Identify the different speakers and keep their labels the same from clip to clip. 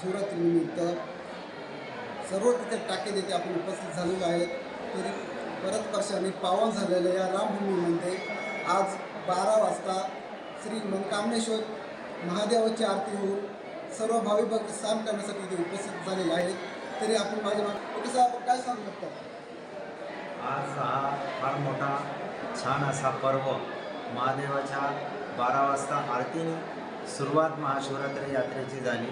Speaker 1: शिवरात्रीनिमित्त सर्व तिथे टाके देते आपण उपस्थित झालेलो आहेत. तरी परत वर्षाने पावन झालेल्या या रामभूमीमध्ये आज बारा वाजता श्री मनकामनेश्वर महादेवाची आरती होऊन सर्व भावी भक्त स्नान करण्यासाठी इथे उपस्थित झालेले आहेत. तरी आपण माझ्या मागे साहेब आपण काय सांगू शकतो?
Speaker 2: आज हा फार मोठा छान असा पर्व महादेवाच्या बारा वाजता आरतीने सुरुवात महाशिवरात्री यात्रेची झाली.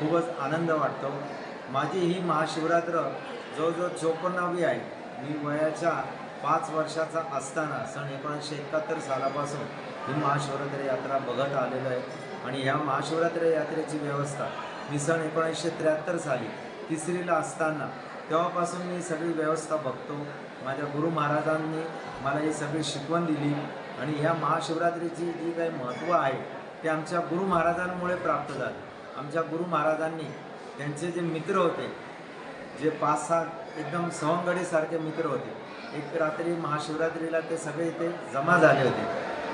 Speaker 2: खूपच आनंद वाटतो. माझी ही महाशिवरात्र जवळजवळ चोपन्नावी आहे. मी वयाच्या पाच वर्षाचा असताना सन एकोणीसशे एकाहत्तर सालापासून ही महाशिवरात्री यात्रा बघत आलेलो आहे आणि ह्या महाशिवरात्री यात्रेची व्यवस्था मी सन एकोणीसशे त्र्याहत्तर साली तिसरीला असताना तेव्हापासून मी सगळी व्यवस्था बघतो. माझ्या गुरु महाराजांनी मला ही सगळी शिकवण दिली आणि ह्या महाशिवरात्रीची जी काही महत्त्व आहे ते आमच्या गुरु महाराजांमुळे प्राप्त झालं. आमच्या गुरु महाराजांनी त्यांचे जे मित्र होते जे पाच सहा एकदम सवंगडीसारखे मित्र होते एक रात्री महाशिवरात्रीला ते सगळे इथे जमा झाले होते.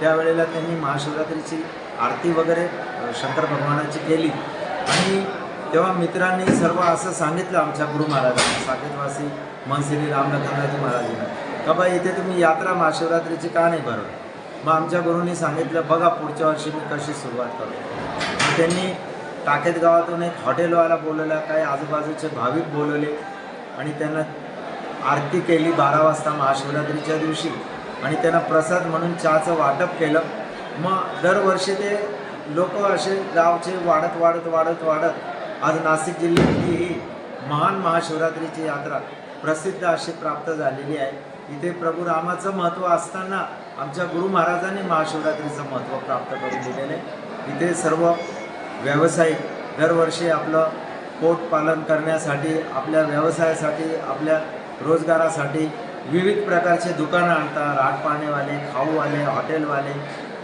Speaker 2: त्यावेळेला त्यांनी महाशिवरात्रीची आरती वगैरे शंकर भगवानाची केली. आणि तेव्हा मित्रांनी सर्व असं सांगितलं आमच्या गुरु महाराजांना साकेतवासी मनसिरी रामलखनराजी महाराजांना का बा इथे तुम्ही यात्रा महाशिवरात्रीची का नाही भरवत? मग आमच्या गुरुंनी सांगितलं बघा पुढच्या वर्षी मी कशी सुरुवात करतो मग त्यांनी टाकेत गावातून एक हॉटेलवाला बोलवला काही आजूबाजूचे भाविक बोलवले आणि त्यांना आरती केली बारा वाजता महाशिवरात्रीच्या दिवशी. आणि त्यांना प्रसाद म्हणून चहाचं वाटप केलं. मग दरवर्षी ते लोक असे गावचे वाढत वाढत वाढत वाढत आज नाशिक जिल्ह्यातली ही महान महाशिवरात्रीची यात्रा प्रसिद्ध अशी प्राप्त झालेली आहे. इथे प्रभू रामाचं महत्त्व असताना आमच्या गुरु महाराजांनी महाशिवरात्रीचं महत्त्व प्राप्त करून दिलेलं आहे. इथे सर्व व्यावसायिक दरवर्षी आपलं पोटपालन करण्यासाठी आपल्या व्यवसायासाठी आपल्या रोजगारासाठी विविध प्रकारचे दुकानं आणतात. राटपाणेवाले खाऊवाले हॉटेलवाले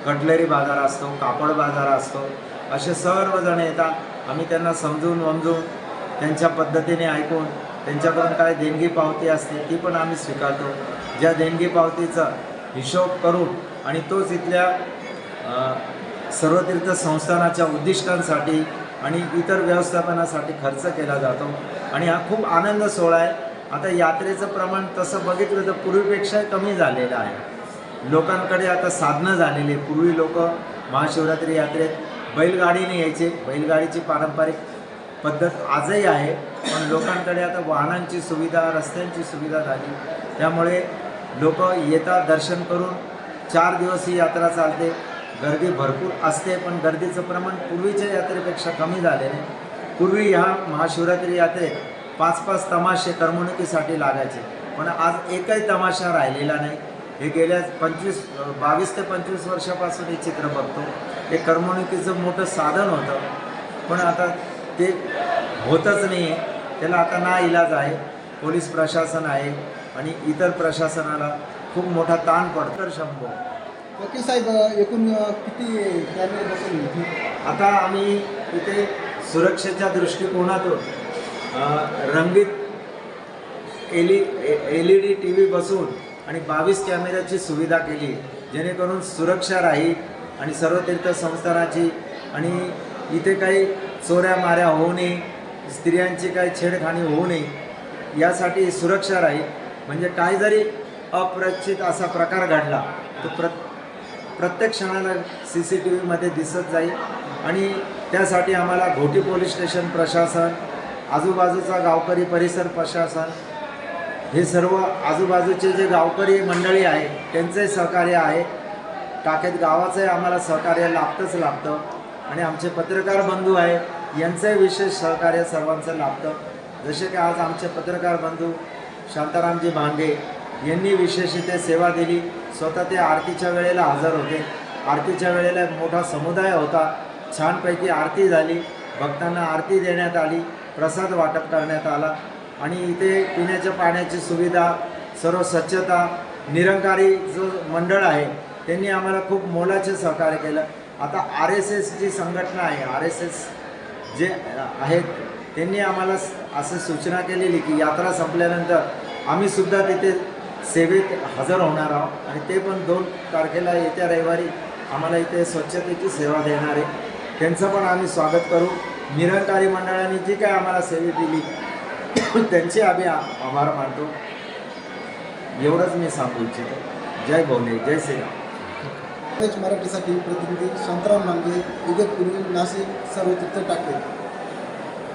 Speaker 2: कटलरी बाजार असतो कापड बाजार असतो. असे सर्वजण येतात. आम्ही त्यांना समजून वमजून त्यांच्या पद्धतीने ऐकून त्यांच्याकडून काय देणगी पावती असते ती पण आम्ही स्वीकारतो. ज्या देणगी पावतीचा हिशोब करून आणि तोच इथल्या सर्व तीर्थ संस्थानाच्या उद्दिष्टांसाठी आणि इतर व्यवस्थापनासाठी खर्च केला जातो. आणि हा खूप आनंद सोहळा आहे. आता यात्रेचं प्रमाण तसं बघितलं तर पूर्वीपेक्षा कमी झालेलं आहे. लोकांकडे आता साधनं झालेली आहे पूर्वी लोक महाशिवरात्री यात्रेत बैलगाडीने यायचे. बैलगाडीची पारंपरिक पद्धत आजही आहे. पण लोकांकडे आता वाहनांची सुविधा रस्त्यांची सुविधा झाली. त्यामुळे लोक येतात दर्शन करून चार दिवस ही यात्रा चालते. गर्दी भरपूर असते पण गर्दीचं प्रमाण पूर्वीच्या यात्रेपेक्षा कमी झालेले पूर्वी ह्या महाशिवरात्री यात्रेत पाच पाच तमाशे करमणुकीसाठी लागायचे पण आज एकही तमाशा राहिलेला नाही. हे गेल्या पंचवीस बावीस ते पंचवीस वर्षापासून हे चित्र बघतो. हे करमणुकीचं मोठं साधन होतं. पण आता ते होतच नाही आहे त्याला आता ना इलाज आहे पोलीस प्रशासन आहे आणि इतर प्रशासनाला खूप मोठा ताण पडतो. तर शंभो
Speaker 1: वकील साहेब एकूण किती कॅमेरे बसवले
Speaker 2: आता आम्ही इथे सुरक्षेच्या दृष्टिकोनातून रंगीत एली L E D T V बसवून आणि बावीस कॅमेऱ्याची सुविधा केली जेणेकरून सुरक्षा राहील आणि सर्व तीर्थ संस्थानाची आणि इथे काही चोऱ्या माऱ्या होऊ नये स्त्रियांची काही छेडखाणी होऊ नये यासाठी सुरक्षा राहील. म्हणजे काय जरी अप्रचित असा प्रकार घडला तर प्र प्रत्येक क्षणाला सी सी टी व्हीमध्ये दिसत जाईल. आणि त्यासाठी आम्हाला घोटी पोलीस स्टेशन प्रशासन आजूबाजूचा गावकरी परिसर प्रशासन हे सर्व आजूबाजूचे जे गावकरी मंडळी आहे त्यांचंही सहकार्य आहे. टाकेत गावाचंही आम्हाला सहकार्य लाभतंच लाभतं. आणि आमचे पत्रकार बंधू आहे यांचंही विशेष सहकार्य सर्वांचं लाभतं. जसे की आज आमचे पत्रकार बंधू शांतारामजी भांगे यांनी विशेष इथे सेवा दिली. स्वतः ते आरतीच्या वेळेला हजर होते. आरतीच्या वेळेला एक मोठा समुदाय होता. छानपैकी आरती झाली. भक्तांना आरती देण्यात आली. प्रसाद वाटप करण्यात आला. आणि इथे पिण्याच्या पाण्याची सुविधा सर्व स्वच्छता निरंकारी जो मंडळ आहे त्यांनी आम्हाला खूप मोलाचे सहकार्य केलं. आता आर एस एस जी संघटना आहे आर एस एस जे आहेत त्यांनी आम्हाला असं सूचना केलेली की यात्रा संपल्यानंतर आम्ही सुद्धा तिथे सेवेत हजर होणार आहोत आणि ते पण दोन तारखेला येत्या रविवारी आम्हाला इथे स्वच्छतेची सेवा देणार आहे. त्यांचं पण आम्ही स्वागत करू. निरंकारी मंडळाने जी काय आम्हाला सेवा दिली त्यांचे आम्ही आभार मानतो. एवढंच मी सांगू इच्छितो. जय भवने जय श्रीराम.
Speaker 1: मराठीसाठी प्रतिनिधी शांताराम मांगे इगतपुरी नाशिक सर्व तीर्थ टाकेल